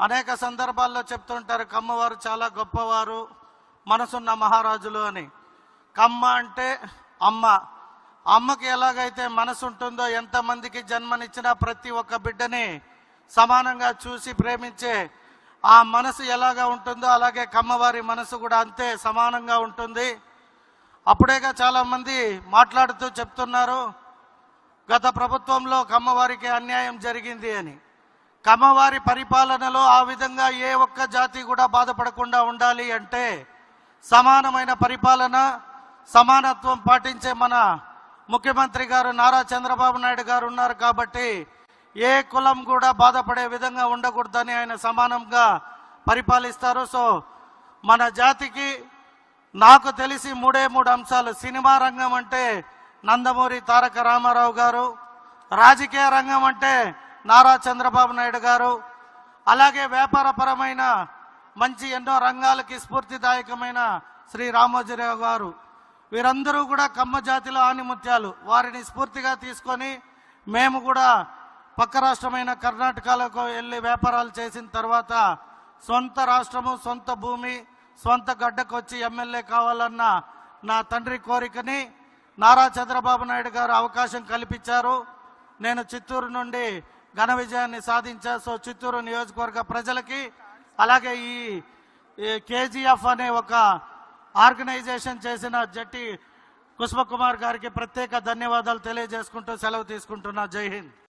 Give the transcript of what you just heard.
అనేక సందర్భాల్లో చెప్తుంటారు కమ్మవారు చాలా గొప్పవారు మనసున్న మహారాజులు అని. కమ్మ అంటే అమ్మ. అమ్మకి ఎలాగైతే మనసు ఉంటుందో ఎంతమందికి జన్మనిచ్చినా ప్రతి ఒక్క బిడ్డని సమానంగా చూసి ప్రేమించే ఆ మనసు ఎలాగా ఉంటుందో అలాగే కమ్మవారి మనసు కూడా అంతే సమానంగా ఉంటుంది. అప్పుడేగా చాలామంది మాట్లాడుతూ చెప్తున్నారు గత ప్రభుత్వంలో కమ్మవారికి అన్యాయం జరిగింది అని. కమ్మవారి పరిపాలనలో ఆ విధంగా ఏ ఒక్క జాతి కూడా బాధపడకుండా ఉండాలి అంటే సమానమైన పరిపాలన సమానత్వం పాటించే మన ముఖ్యమంత్రి గారు నారా చంద్రబాబు నాయుడు గారు ఉన్నారు కాబట్టి ఏ కులం కూడా బాధపడే విధంగా ఉండకూడదని ఆయన సమానంగా పరిపాలిస్తారు. సో మన జాతికి నాకు తెలిసి మూడే మూడు అంశాలు. సినిమా రంగం అంటే నందమూరి తారక రామారావు గారు రాజకీయ రంగం అంటే నారా చంద్రబాబు నాయుడు గారు అలాగే వ్యాపారపరమైన మంచి ఎన్నో రంగాలకి స్ఫూర్తిదాయకమైన శ్రీ రామోజీరావు గారు. వీరందరూ కూడా కమ్మ జాతిలో ఆనిముత్యాలు. వారిని స్ఫూర్తిగా తీసుకొని మేము కూడా పక్క రాష్ట్రమైన కర్ణాటకలకు వెళ్ళి వ్యాపారాలు చేసిన తర్వాత సొంత రాష్ట్రము సొంత భూమి సొంత గడ్డకు వచ్చి ఎమ్మెల్యే కావాలన్న నా తండ్రి కోరికని నారా చంద్రబాబు నాయుడు గారు అవకాశం కల్పించారు. నేను చిత్తూరు నుండి ఘన విజయాన్ని సాధించారు. సో చిత్తూరు నియోజకవర్గ ప్రజలకి అలాగే ఈ కేజీఎఫ్ అనే ఒక ఆర్గనైజేషన్ చేసిన జట్టి పుష్పకుమార్ గారికి ప్రత్యేక ధన్యవాదాలు తెలియజేసుకుంటూ సెలవు తీసుకుంటున్నా. జై హింద్.